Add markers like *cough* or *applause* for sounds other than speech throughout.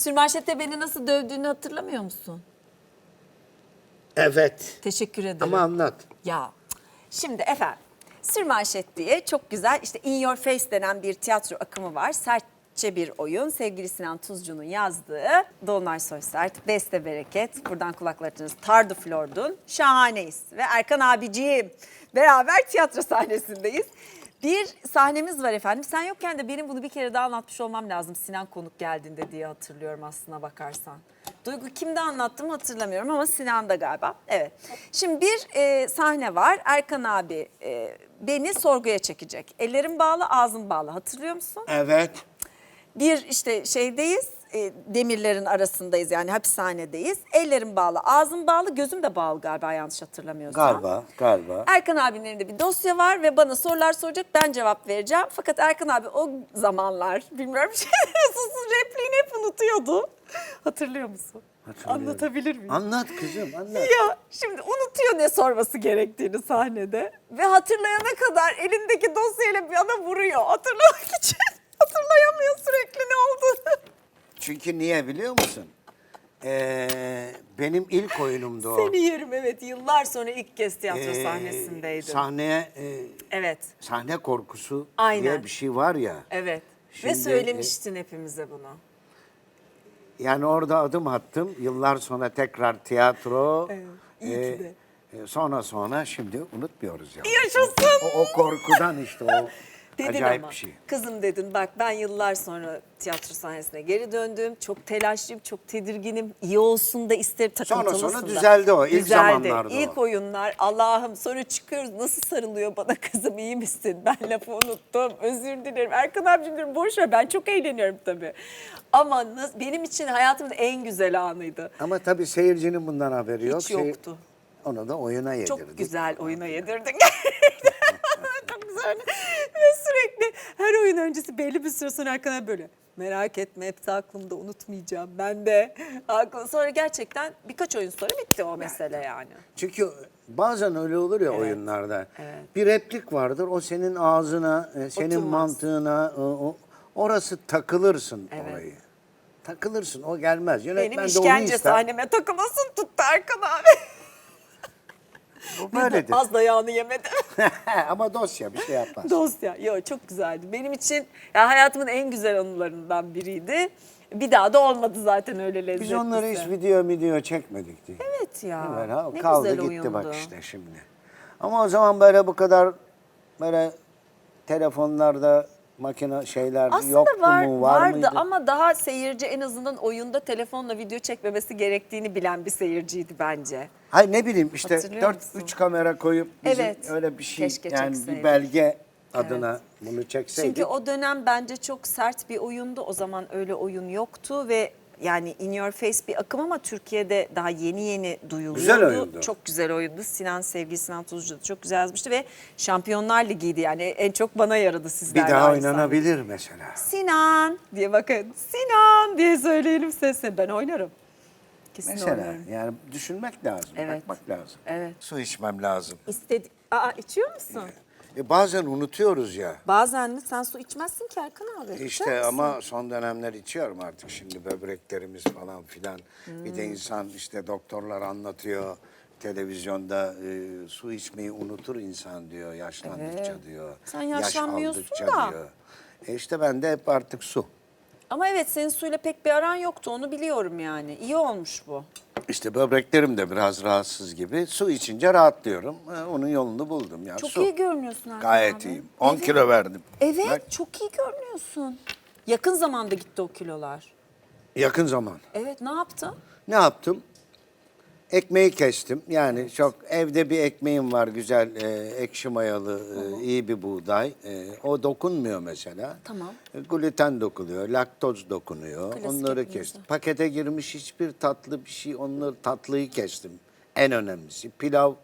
Sürmanşette beni nasıl dövdüğünü hatırlamıyor musun? Evet. Teşekkür ederim. Ama anlat. Ya şimdi efendim Sürmanşet diye çok güzel işte In Your Face denen bir tiyatro akımı var. Sertçe bir oyun. Sevgili Sinan Tuzcu'nun yazdığı Dolunay Soysert, Beste Bereket. Buradan kulaklarınız Tardu Flordun. Şahaneyiz. Ve Erkan abiciğim beraber tiyatro sahnesindeyiz. Bir sahnemiz var efendim. Sen yokken de benim bunu bir kere daha anlatmış olmam lazım. Sinan konuk geldiğinde diye hatırlıyorum aslına bakarsan. Duygu kimde anlattım hatırlamıyorum ama Sinan'da galiba. Evet. Şimdi bir e, sahne var. Erkan abi e, beni sorguya çekecek. Ellerim bağlı, ağzım bağlı. Hatırlıyor musun? Evet. Bir işte şeydeyiz. E, demirlerin arasındayız yani hapishanedeyiz. Ellerim bağlı, ağzım bağlı, gözüm de bağlı galiba yanlış hatırlamıyorsam. Galiba, galiba. Erkan abinin elinde bir dosya var ve bana sorular soracak ben cevap vereceğim. Fakat Erkan abi o zamanlar bilmiyorum *laughs* susuz repliğini hep unutuyordu. Hatırlıyor musun? Hatırlıyorum. Anlatabilir miyim? Anlat kızım, anlat. Ya şimdi unutuyor ne sorması gerektiğini sahnede. Ve hatırlayana kadar elindeki dosyayla bir ana vuruyor. Hatırlamak için. *laughs* Hatırlayamıyor sürekli ne olduğunu. Çünkü niye biliyor musun? Ee, benim ilk oyunumdu o. Seni yerim evet yıllar sonra ilk kez tiyatro Ee, sahnesindeydin. Sahneye, e, evet, sahne korkusu Aynen. diye bir şey var ya. evet. Şimdi, Ve söylemiştin hepimize bunu. Yani orada adım attım. Yıllar sonra tekrar tiyatro. Evet, iyi ki de. e, sonra sonra şimdi unutmuyoruz ya. Yaşasın. O, o korkudan işte o Dedin acayip ama. bir şey. Kızım dedin bak ben yıllar sonra tiyatro sahnesine geri döndüm. Çok telaşlıyım, çok tedirginim. İyi olsun da isterim Sonra takıntılısın sonra da. düzeldi o, ilk zamanlarda o. İlk oyunlar Allah'ım sonra çıkıyoruz nasıl sarılıyor bana *laughs* kızım iyi misin? Ben lafı unuttum özür dilerim. Erkan abicim diyorum boş ver ben çok eğleniyorum tabii. Ama nas- benim için hayatımın en güzel anıydı. Ama tabii seyircinin bundan haberi yok. Hiç Seyir- yoktu. Onu da oyuna yedirdik. Çok güzel oyuna yedirdin. *laughs* Güzel. *laughs* Ve sürekli her oyun öncesi belli bir süre sonra Erkan abi böyle merak etme hepsi aklımda unutmayacağım ben de. *laughs* Aklım. Sonra gerçekten birkaç oyun sonra bitti o mesele yani. Çünkü bazen öyle olur ya oyunlarda. Bir replik vardır. O senin ağzına, e, senin Oturmaz. mantığına, o, o- orası takılırsın Evet. orayı. Takılırsın. O gelmez. Yönetmen Benim de onu işkence ister. sahneme takılasın tuttu Erkan abi. *laughs* Bu böyledir. Az dayağını yemedim. *laughs* Ama dosya bir şey yapmaz. Dosya. Yok çok güzeldi. Benim için ya hayatımın en güzel anılarından biriydi. Bir daha da olmadı zaten öyle lezzetlisi. Biz onları hiç video video çekmedik diye. Evet ya. Böyle ha, ne kaldı güzel gitti bak oyundu. işte şimdi. Ama o zaman böyle bu kadar böyle telefonlarda makine şeyler Aslında yoktu var, mu var vardı mıydı? ama daha seyirci en azından oyunda telefonla video çekmemesi gerektiğini bilen bir seyirciydi bence. Hayır ne bileyim işte Hatırlıyor 4 musun? 3 kamera koyup bizim Evet. öyle bir şey Keşke yani çekseydik. bir belge adına bunu çekseydik. Çünkü o dönem bence çok sert bir oyundu. O zaman öyle oyun yoktu ve yani In Your Face bir akım ama Türkiye'de daha yeni yeni duyuluyordu. Güzel oyundu. Çok güzel oyundu. Sinan sevgili Sinan Tuzcu da çok güzel yazmıştı ve Şampiyonlar Ligi'ydi yani en çok bana yaradı bir sizlerle. daha aynı oynanabilir mesela. Sinan diye bakın. Sinan diye söyleyelim sesle. Ben oynarım. Kesin Mesela oynarım. yani düşünmek lazım, Evet. bakmak lazım. Evet. Su içmem lazım. İstedi Aa içiyor musun? E bazen unutuyoruz ya. Bazen mi? Sen su içmezsin ki Erkan abi. İçer İşte misin? ama son dönemler içiyorum artık şimdi böbreklerimiz falan filan. Bir Hmm. de insan işte doktorlar anlatıyor televizyonda e, su içmeyi unutur insan diyor yaşlandıkça Evet. diyor. Sen yaş yaşlanmıyorsun aldıkça da. diyor. E işte bende hep artık su. Ama evet senin suyla pek bir aran yoktu onu biliyorum yani. İyi olmuş bu. İşte böbreklerim de biraz rahatsız gibi. Su içince rahatlıyorum. E, onun yolunu buldum ya. Çok su. iyi görünüyorsun Erkan Gayet abi. iyiyim. 10 Evet. kilo verdim. Evet Bak, çok iyi görünüyorsun. Yakın zamanda gitti o kilolar. yakın zaman. Evet ne yaptın? Ne yaptım? Ekmeği kestim. Yani çok evde bir ekmeğim var güzel e, ekşi mayalı e, iyi bir buğday. E, o dokunmuyor mesela. Tamam. E, gluten dokunuyor, laktoz dokunuyor. Klasik onları ekmeğimiz kestim. var. Pakete girmiş hiçbir tatlı bir şey onları tatlıyı kestim. En önemlisi pilav.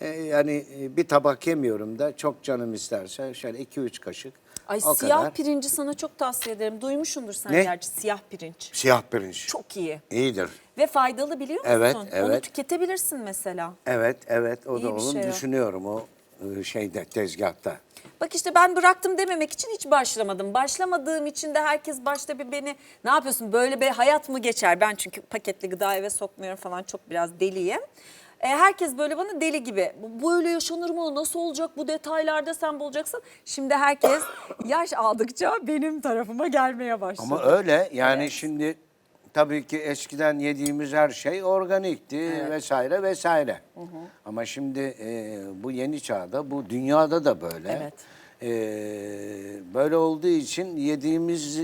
E, yani e, bir tabak yemiyorum da çok canım isterse şöyle iki üç kaşık. Ay o siyah kadar. pirinci sana çok tavsiye ederim. Duymuşsundur sen Ne? gerçi siyah pirinç. Siyah pirinç. Çok iyi. İyidir. Ve faydalı biliyor musun? Evet, Onu evet. tüketebilirsin mesela. Evet, evet. O İyi da bir onu şey o. düşünüyorum. O e, şeyde tezgahta. Bak işte ben bıraktım dememek için hiç başlamadım. Başlamadığım için de herkes başta bir beni ne yapıyorsun böyle bir hayat mı geçer? Ben çünkü paketli gıda eve sokmuyorum falan çok biraz deliyim. E, herkes böyle bana deli gibi. Bu Böyle yaşanır mı? Nasıl olacak? Bu detaylarda sen bulacaksın. Şimdi herkes yaş aldıkça benim tarafıma gelmeye başladı. Ama öyle yani şimdi tabii ki eskiden yediğimiz her şey organikti vesaire vesaire. Ama şimdi e, bu yeni çağda bu dünyada da böyle. Evet. E, böyle olduğu için yediğimiz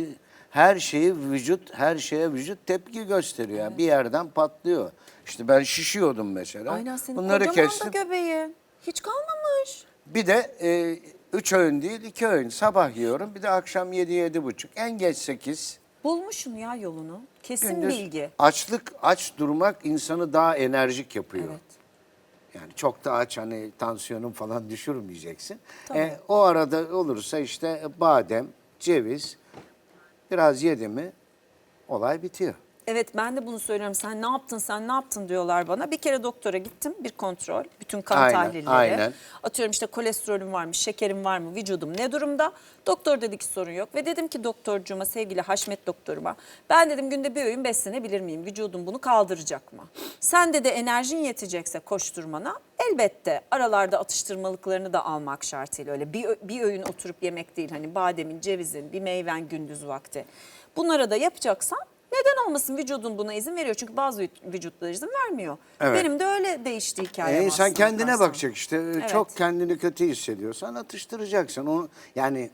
her şeyi vücut her şeye vücut tepki gösteriyor. Yani bir yerden patlıyor. İşte ben şişiyordum mesela. Aynen senin Bunları kocaman kestim. da göbeğin. Hiç kalmamış. Bir de e, üç öğün değil iki öğün. Sabah yiyorum bir de akşam yedi yedi buçuk. En geç sekiz. Bulmuşsun ya yolunu. Kesin Gündüz bilgi. Açlık, aç durmak insanı daha enerjik yapıyor. Evet. Yani çok da aç hani tansiyonun falan düşürmeyeceksin. Tabii. E, o arada olursa işte badem, ceviz biraz yedi mi olay bitiyor. Evet ben de bunu söylüyorum. Sen ne yaptın sen ne yaptın diyorlar bana. Bir kere doktora gittim bir kontrol. Bütün kan Aynen, tahlilleri. aynen. Atıyorum işte kolesterolüm var mı, şekerim var mı, vücudum ne durumda? Doktor dedi ki sorun yok. Ve dedim ki doktorcuma, sevgili Haşmet doktoruma. Ben dedim günde bir öğün beslenebilir miyim? Vücudum bunu kaldıracak mı? Sen de de enerjin yetecekse koşturmana elbette aralarda atıştırmalıklarını da almak şartıyla öyle. Bir, bir öğün oturup yemek değil hani bademin, cevizin, bir meyven gündüz vakti. Bunlara da yapacaksan neden olmasın vücudun buna izin veriyor. Çünkü bazı vüc- vücutlar izin vermiyor. Evet. Benim de öyle değişti hikayem E, insan aslında kendine bakarsan. bakacak işte. Evet. Çok kendini kötü hissediyorsan atıştıracaksın. Onu yani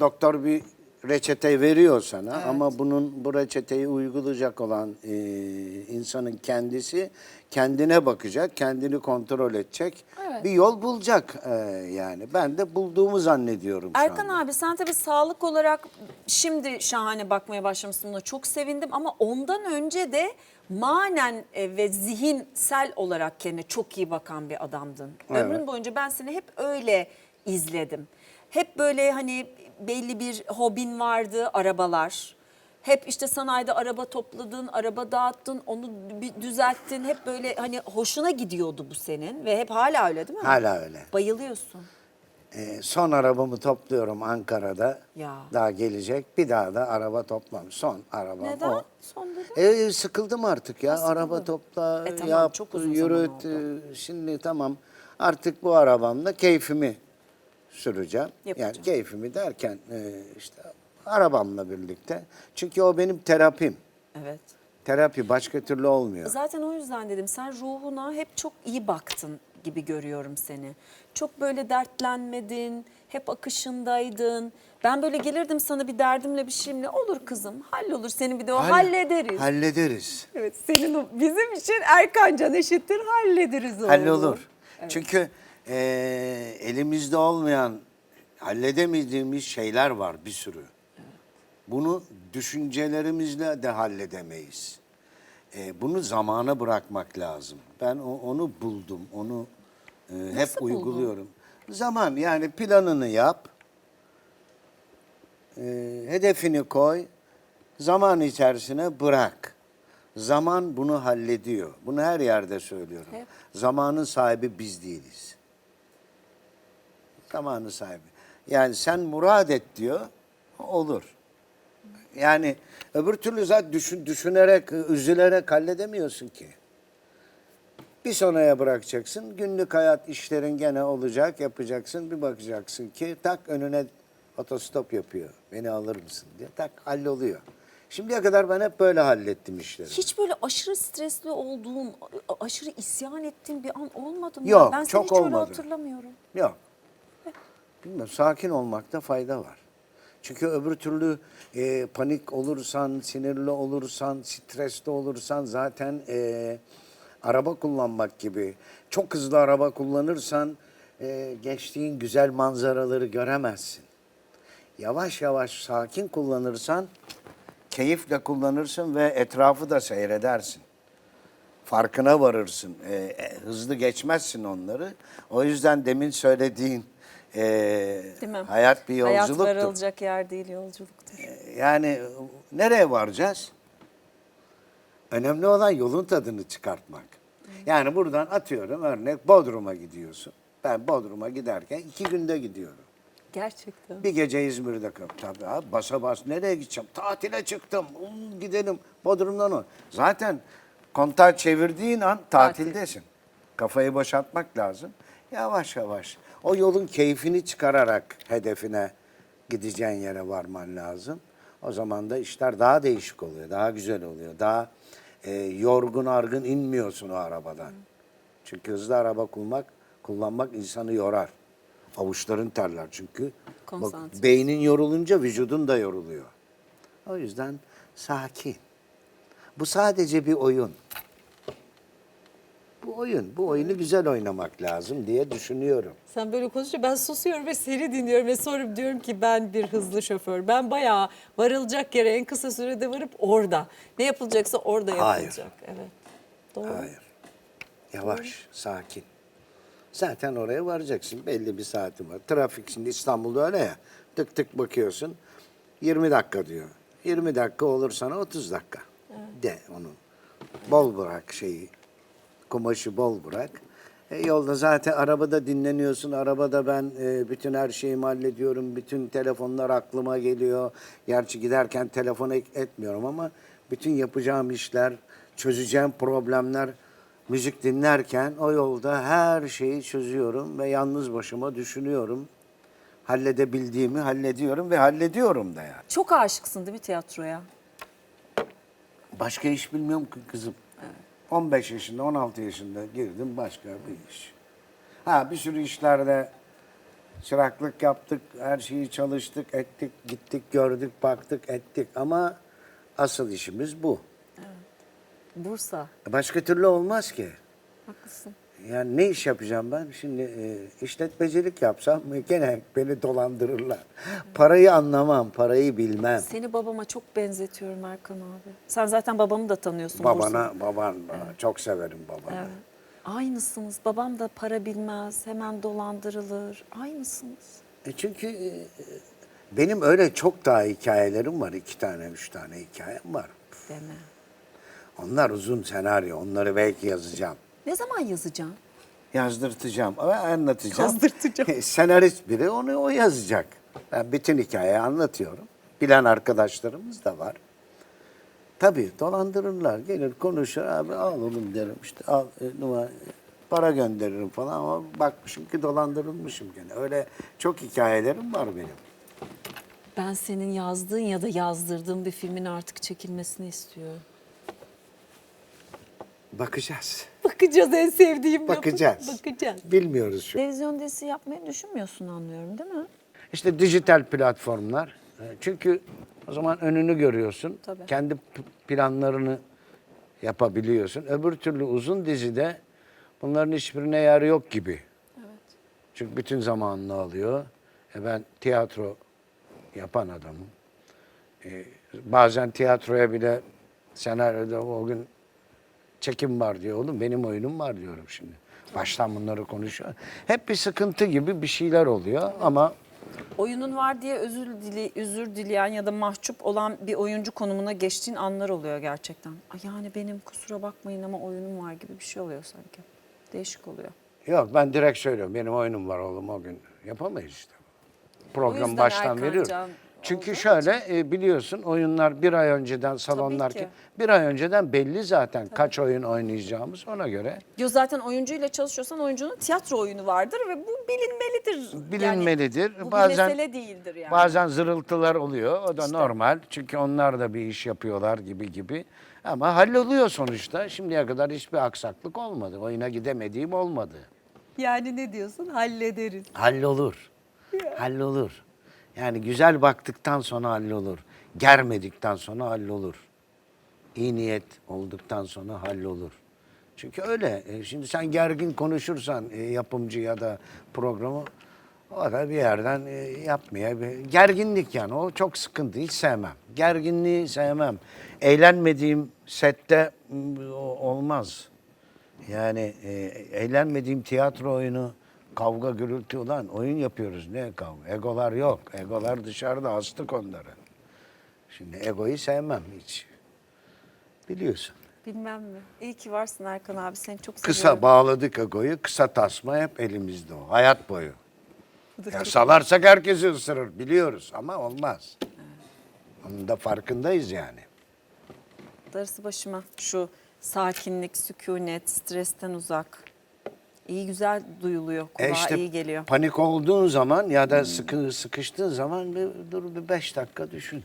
doktor bir reçete veriyor sana ama bunun bu reçeteyi uygulayacak olan e, insanın kendisi kendine bakacak, kendini kontrol edecek. Evet. Bir yol bulacak e, yani. Ben de bulduğumu zannediyorum şu Erkan anda. abi sen tabii sağlık olarak şimdi şahane bakmaya başlamışsın buna çok sevindim ama ondan önce de manen e, ve zihinsel olarak kendine çok iyi bakan bir adamdın. Evet. Ömrün boyunca ben seni hep öyle izledim. Hep böyle hani belli bir hobin vardı arabalar. Hep işte sanayide araba topladın, araba dağıttın, onu bir düzelttin. Hep böyle hani hoşuna gidiyordu bu senin ve hep hala öyle değil mi? Hala öyle. Bayılıyorsun. E, son arabamı topluyorum Ankara'da. Ya. Daha gelecek. Bir daha da araba toplam. Son arabam Neden? o. Son dedin. E, sıkıldım artık ya. sıkıldın? Araba topla, E, tamam, yap, çok uzun yürüt. zaman e, Şimdi tamam. Artık bu arabamla keyfimi süreceğim. Yani Yapacağım. keyfimi derken e, işte arabamla birlikte. Çünkü o benim terapim. Evet. Terapi başka türlü olmuyor. Zaten o yüzden dedim sen ruhuna hep çok iyi baktın gibi görüyorum seni. Çok böyle dertlenmedin, hep akışındaydın. Ben böyle gelirdim sana bir derdimle bir şeyimle olur kızım hallolur seni bir de o Hall- hallederiz. Hallederiz. evet senin o bizim için Erkan Can eşittir hallederiz oğlum. Hallolur. Çünkü e, elimizde olmayan, halledemediğimiz şeyler var bir sürü. Bunu düşüncelerimizle de halledemeyiz. E, bunu zamana bırakmak lazım. Ben o- onu buldum, onu e, hep buldun? uyguluyorum. Zaman yani planını yap, e, hedefini koy, zaman içerisine bırak. Zaman bunu hallediyor. Bunu her yerde söylüyorum. Hep. Zamanın sahibi biz değiliz. Zamanın sahibi. Yani sen murad et diyor, olur. Yani öbür türlü zaten düşün, düşünerek, üzülerek halledemiyorsun ki. Bir sonraya bırakacaksın. Günlük hayat işlerin gene olacak, yapacaksın. Bir bakacaksın ki tak önüne otostop yapıyor. Beni alır mısın diye. Tak halloluyor. Şimdiye kadar ben hep böyle hallettim işleri. Hiç böyle aşırı stresli olduğun, aşırı isyan ettiğin bir an olmadı mı? Yok, ben seni çok hiç öyle olmadı. hatırlamıyorum. Yok. Bilmiyorum, sakin olmakta fayda var. Çünkü öbür türlü e, panik olursan, sinirli olursan, stresli olursan zaten e, araba kullanmak gibi. Çok hızlı araba kullanırsan e, geçtiğin güzel manzaraları göremezsin. Yavaş yavaş sakin kullanırsan keyifle kullanırsın ve etrafı da seyredersin farkına varırsın. Ee, e, hızlı geçmezsin onları. O yüzden demin söylediğin e, Değil mi? hayat bir Hayat yolculuktur. varılacak yer değil yolculuktur. Yani e, nereye varacağız? Önemli olan yolun tadını çıkartmak. Yani buradan atıyorum örnek Bodrum'a gidiyorsun. Ben Bodrum'a giderken iki günde gidiyorum. Gerçekten. Bir gece İzmir'de kalıp tabii abi basa bas nereye gideceğim? Tatile çıktım. Hmm, gidelim Bodrum'dan o. Zaten kontağı çevirdiğin an tatildesin. Kafayı boşaltmak lazım. Yavaş yavaş. O yolun keyfini çıkararak hedefine gideceğin yere varman lazım. O zaman da işler daha değişik oluyor, daha güzel oluyor. Daha e, yorgun argın inmiyorsun o arabadan. Çünkü hızlı araba kullanmak, kullanmak insanı yorar. Avuçların terler çünkü. Bak, Konsantre. beynin yorulunca vücudun da yoruluyor. O yüzden sakin. Bu sadece bir oyun. Bu oyun. Bu oyunu güzel oynamak lazım diye düşünüyorum. Sen böyle konuşunca ben susuyorum ve seni dinliyorum ve sonra diyorum ki ben bir hızlı şoför. Ben bayağı varılacak yere en kısa sürede varıp orada. Ne yapılacaksa orada Hayır. yapılacak. Evet. Doğru. Hayır. Yavaş, sakin. Zaten oraya varacaksın. Belli bir saati var. Trafik şimdi İstanbul'da öyle ya. Tık tık bakıyorsun. 20 dakika diyor. 20 dakika olur sana 30 dakika. De onu. Bol bırak şeyi. Kumaşı bol bırak. E, yolda zaten arabada dinleniyorsun. Arabada ben e, bütün her şeyimi hallediyorum. Bütün telefonlar aklıma geliyor. Gerçi giderken telefon etmiyorum ama bütün yapacağım işler, çözeceğim problemler müzik dinlerken o yolda her şeyi çözüyorum ve yalnız başıma düşünüyorum. Halledebildiğimi hallediyorum ve hallediyorum da yani. Çok aşıksın değil mi tiyatroya? Başka iş bilmiyorum ki kızım. 15 yaşında, 16 yaşında girdim başka bir iş. Ha bir sürü işlerde çıraklık yaptık, her şeyi çalıştık, ettik, gittik, gördük, baktık, ettik ama asıl işimiz bu. Bursa. Başka türlü olmaz ki. Haklısın. Yani ne iş yapacağım ben? Şimdi e, işletmecilik yapsam gene beni dolandırırlar. Parayı anlamam, parayı bilmem. Seni babama çok benzetiyorum Erkan abi. Sen zaten babamı da tanıyorsun. Babana, Bursa'da. baban, çok severim babanı. Evet. Aynısınız. Babam da para bilmez. Hemen dolandırılır. Aynısınız. E çünkü e, benim öyle çok daha hikayelerim var. iki tane, üç tane hikayem var. Deme. Onlar uzun senaryo. Onları belki yazacağım. Ne zaman yazacaksın? Yazdırtacağım ama anlatacağım. Yazdırtacağım. *laughs* Senarist biri onu o yazacak. Ben bütün hikayeyi anlatıyorum. Bilen arkadaşlarımız da var. Tabii dolandırırlar. Gelir konuşur abi al oğlum derim işte al e, numara para gönderirim falan ama bakmışım ki dolandırılmışım gene. Öyle çok hikayelerim var benim. Ben senin yazdığın ya da yazdırdığın bir filmin artık çekilmesini istiyorum. Bakacağız. Bakacağız en sevdiğim lafı. Bakacağız. Bakacağız. Bilmiyoruz şu. Televizyon dizisi yapmayı düşünmüyorsun anlıyorum değil mi? İşte dijital platformlar. E, Çünkü o zaman önünü görüyorsun. Tabii. Kendi planlarını yapabiliyorsun. Öbür türlü uzun dizide bunların hiçbirine yer yok gibi. Evet. Çünkü bütün zamanını alıyor. E ben tiyatro yapan adamım. E, bazen tiyatroya bile senaryoda o gün çekim var diyor. Oğlum benim oyunum var diyorum şimdi. Baştan bunları konuşuyor. Hep bir sıkıntı gibi bir şeyler oluyor ama Oyunun var diye özür dili özür dileyen ya da mahcup olan bir oyuncu konumuna geçtiğin anlar oluyor gerçekten. Ay yani benim kusura bakmayın ama oyunum var gibi bir şey oluyor sanki. Değişik oluyor. Yok ben direkt söylüyorum. Benim oyunum var oğlum o gün. Yapamayız işte. Programı yüzden baştan Erkan veriyorum. Can Çünkü olduğu şöyle e, biliyorsun oyunlar bir ay önceden salonlar ki. ki bir ay önceden belli zaten kaç oyun oynayacağımız ona göre Yo zaten oyuncuyla çalışıyorsan oyuncunun tiyatro oyunu vardır ve bu bilinmelidir. bilinmelidir. Yani bu bazen bir mesele değildir yani. bazen zırıltılar oluyor. O da normal. Çünkü onlar da bir iş yapıyorlar gibi gibi. Ama halloluyor sonuçta. Şimdiye kadar hiçbir aksaklık olmadı. Oyuna gidemediğim olmadı. Yani ne diyorsun? Hallederiz. Hallolur. Hallolur. Yani güzel baktıktan sonra hallolur. Germedikten sonra hallolur. İyi niyet olduktan sonra hallolur. Çünkü öyle. E, Şimdi sen gergin konuşursan e, yapımcı ya da programı o da bir yerden e, yapmaya. Gerginlik yani o çok sıkıntı. Hiç sevmem. Gerginliği sevmem. Eğlenmediğim sette olmaz. Yani eğlenmediğim tiyatro oyunu kavga gürültü olan oyun yapıyoruz. Ne kavga? Egolar yok. Egolar dışarıda astık onları. Şimdi egoyu sevmem hiç. Biliyorsun. Bilmem mi? İyi ki varsın Erkan abi. Seni çok Kısa seviyorum. bağladık agoyu, kısa tasma hep elimizde o. Hayat boyu. Ya salarsak herkesi ısırır biliyoruz ama olmaz. Onun da farkındayız yani. Darısı başıma. Şu sakinlik, sükunet, stresten uzak. İyi güzel duyuluyor. Kulağa E işte iyi geliyor. panik olduğun zaman ya da sıkı sıkıştığın zaman bir, dur bir beş dakika düşün.